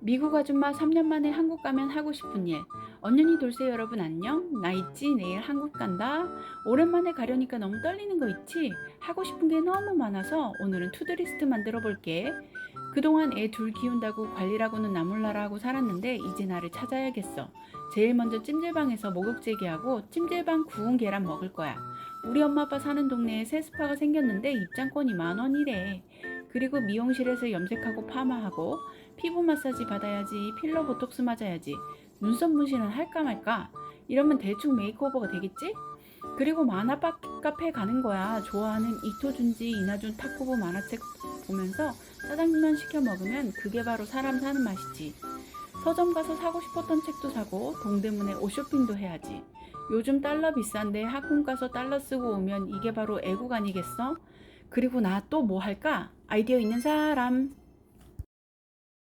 미국 아줌마 3년 만에 한국 가면 하고 싶은 일. 언년이 돌쇠 여러분 안녕? 나 있지? 내일 한국 간다. 오랜만에 가려니까 너무 떨리는 거 있지? 하고 싶은 게 너무 많아서 오늘은 투드리스트 만들어 볼게. 그동안 애 둘 키운다고 관리라고는 나몰라라 하고 살았는데 이제 나를 찾아야겠어. 제일 먼저 찜질방에서 목욕 제기하고 찜질방 구운 계란 먹을 거야. 우리 엄마 아빠 사는 동네에 새 스파가 생겼는데 입장권이 만 원이래. 그리고 미용실에서 염색하고 파마하고 피부 마사지 받아야지 필러 보톡스 맞아야지 눈썹 문신은 할까 말까 이러면 대충 메이크오버가 되겠지? 그리고 만화 빠- 카페 가는 거야 좋아하는 이토준지 이나준 탁구부 만화책 보면서 짜장면 시켜 먹으면 그게 바로 사람 사는 맛이지 서점 가서 사고 싶었던 책도 사고 동대문에 옷 쇼핑도 해야지 요즘 달러 비싼데 학군 가서 달러 쓰고 오면 이게 바로 애국 아니겠어? 그리고 나 또 뭐 할까? 아이디어 있는 사람